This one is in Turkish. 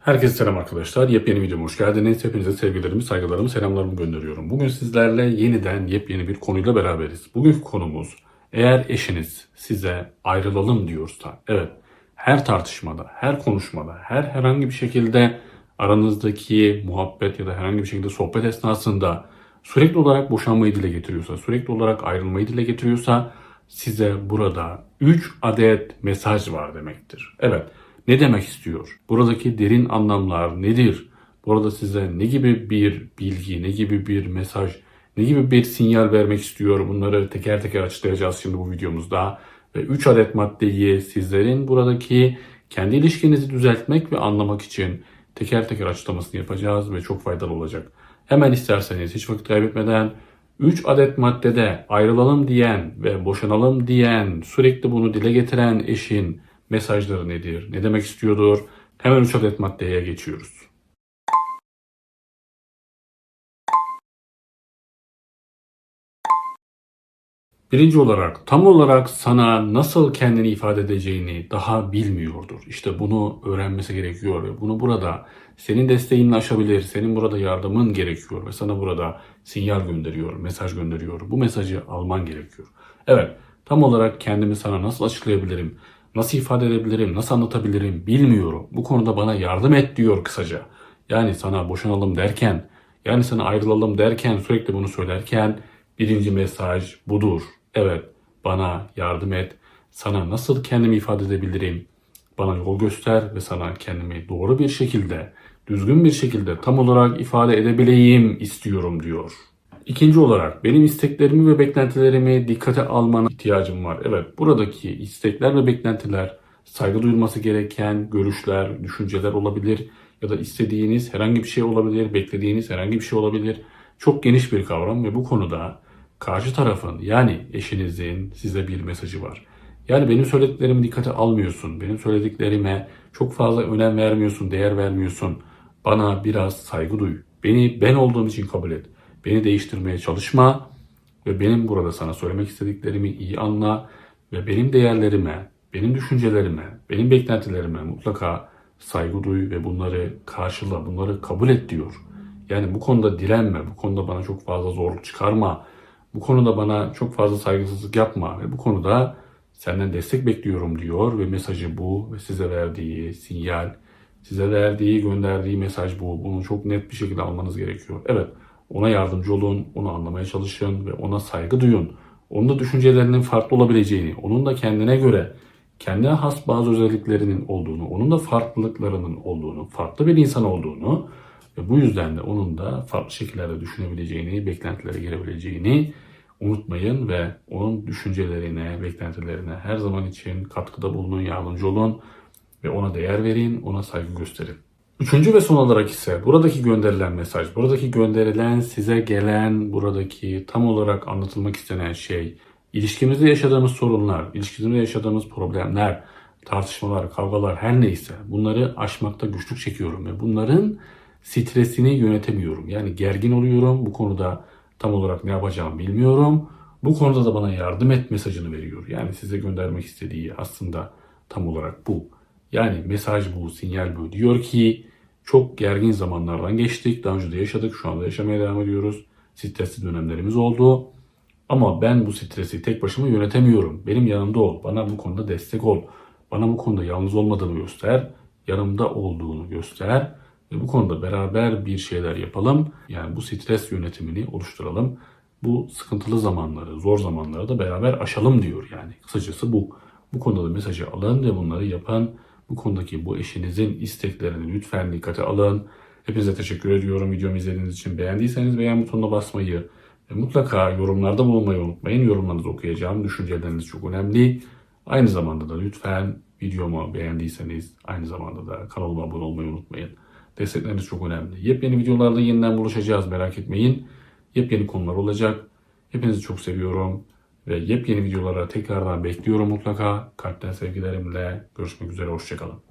Herkese selam arkadaşlar. Yepyeni videoma hoş geldiniz. Hepinize sevgilerimi, saygılarımı, selamlarımı gönderiyorum. Bugün sizlerle yeniden yepyeni bir konuyla beraberiz. Bugünkü konumuz eğer eşiniz size ayrılalım diyorsa, evet her tartışmada, her konuşmada, her herhangi bir şekilde aranızdaki muhabbet ya da herhangi bir şekilde sohbet esnasında sürekli olarak boşanmayı dile getiriyorsa, sürekli olarak ayrılmayı dile getiriyorsa size burada 3 adet mesaj var demektir. Evet, ne demek istiyor? Buradaki derin anlamlar nedir? Burada size ne gibi bir bilgi, ne gibi bir mesaj, ne gibi bir sinyal vermek istiyor? Bunları teker teker açıklayacağız şimdi bu videomuzda. Ve 3 adet maddeyi sizlerin buradaki kendi ilişkinizi düzeltmek ve anlamak için teker teker açıklamasını yapacağız ve çok faydalı olacak. Hemen isterseniz hiç vakit kaybetmeden 3 adet maddede ayrılalım diyen ve boşanalım diyen, sürekli bunu dile getiren eşin mesajları nedir? Ne demek istiyordur? Hemen 3 adet maddeye geçiyoruz. Birinci olarak tam olarak sana nasıl kendini ifade edeceğini daha bilmiyordur. İşte bunu öğrenmesi gerekiyor ve bunu burada senin desteğinle aşabilir, senin burada yardımın gerekiyor ve sana burada sinyal gönderiyor, mesaj gönderiyor. Bu mesajı alman gerekiyor. Evet, tam olarak kendimi sana nasıl açıklayabilirim, nasıl ifade edebilirim, nasıl anlatabilirim bilmiyorum. Bu konuda bana yardım et diyor kısaca. Yani sana boşanalım derken, yani sana ayrılalım derken sürekli bunu söylerken birinci mesaj budur. Evet, bana yardım et. Sana nasıl kendimi ifade edebilirim? Bana yol göster ve sana kendimi doğru bir şekilde, düzgün bir şekilde tam olarak ifade edebileyim istiyorum diyor. İkinci olarak benim isteklerimi ve beklentilerimi dikkate almana ihtiyacım var. Evet, buradaki istekler ve beklentiler saygı duyulması gereken görüşler, düşünceler olabilir ya da istediğiniz herhangi bir şey olabilir, beklediğiniz herhangi bir şey olabilir. Çok geniş bir kavram ve bu konuda karşı tarafın yani eşinizin size bir mesajı var. Yani benim söylediklerimi dikkate almıyorsun. Benim söylediklerime çok fazla önem vermiyorsun, değer vermiyorsun. Bana biraz saygı duy. Beni ben olduğum için kabul et. Beni değiştirmeye çalışma ve benim burada sana söylemek istediklerimi iyi anla ve benim değerlerime, benim düşüncelerime, benim beklentilerime mutlaka saygı duy ve bunları karşıla, bunları kabul et diyor. Yani bu konuda direnme, bu konuda bana çok fazla zorluk çıkarma, bu konuda bana çok fazla saygısızlık yapma ve bu konuda senden destek bekliyorum diyor ve mesajı bu ve size verdiği sinyal, size verdiği, gönderdiği mesaj bu. Bunu çok net bir şekilde almanız gerekiyor. Evet, ona yardımcı olun, onu anlamaya çalışın ve ona saygı duyun. Onun da düşüncelerinin farklı olabileceğini, onun da kendine göre kendine has bazı özelliklerinin olduğunu, onun da farklılıklarının olduğunu, farklı bir insan olduğunu ve bu yüzden de onun da farklı şekillerde düşünebileceğini, beklentilere girebileceğini unutmayın ve onun düşüncelerine, beklentilerine her zaman için katkıda bulunun, yardımcı olun ve ona değer verin, ona saygı gösterin. Üçüncü ve son olarak ise buradaki gönderilen mesaj, buradaki gönderilen size gelen, buradaki tam olarak anlatılmak istenen şey, ilişkimizde yaşadığımız sorunlar, ilişkimizde yaşadığımız problemler, tartışmalar, kavgalar her neyse bunları aşmakta güçlük çekiyorum ve bunların stresini yönetemiyorum. Yani gergin oluyorum. Bu konuda tam olarak ne yapacağımı bilmiyorum. Bu konuda da bana yardım et mesajını veriyor. Yani size göndermek istediği aslında tam olarak bu. Yani mesaj bu, sinyal bu. Diyor ki çok gergin zamanlardan geçtik. Daha önce de yaşadık. Şu anda yaşamaya devam ediyoruz. Stresli dönemlerimiz oldu. Ama ben bu stresi tek başıma yönetemiyorum. Benim yanımda ol. Bana bu konuda destek ol. Bana bu konuda yalnız olmadığını göster. Yanımda olduğunu göster. Ve bu konuda beraber bir şeyler yapalım. Yani bu stres yönetimini oluşturalım. Bu sıkıntılı zamanları, zor zamanları da beraber aşalım diyor yani. Kısacası bu. Bu konuda da mesajı alın ve bunları yapan bu konudaki bu eşinizin isteklerini lütfen dikkate alın. Hepinize teşekkür ediyorum videomu izlediğiniz için. Beğendiyseniz beğen butonuna basmayı ve mutlaka yorumlarda bulunmayı unutmayın. Yorumlarınızı okuyacağım. Düşünceleriniz çok önemli. Aynı zamanda da lütfen videomu beğendiyseniz aynı zamanda da kanalıma abone olmayı unutmayın. Destekleriniz çok önemli. Yepyeni videolarda yeniden buluşacağız merak etmeyin. Yepyeni konular olacak. Hepinizi çok seviyorum. Ve yepyeni videolara tekrardan bekliyorum mutlaka. Kalpten sevgilerimle görüşmek üzere. Hoşçakalın.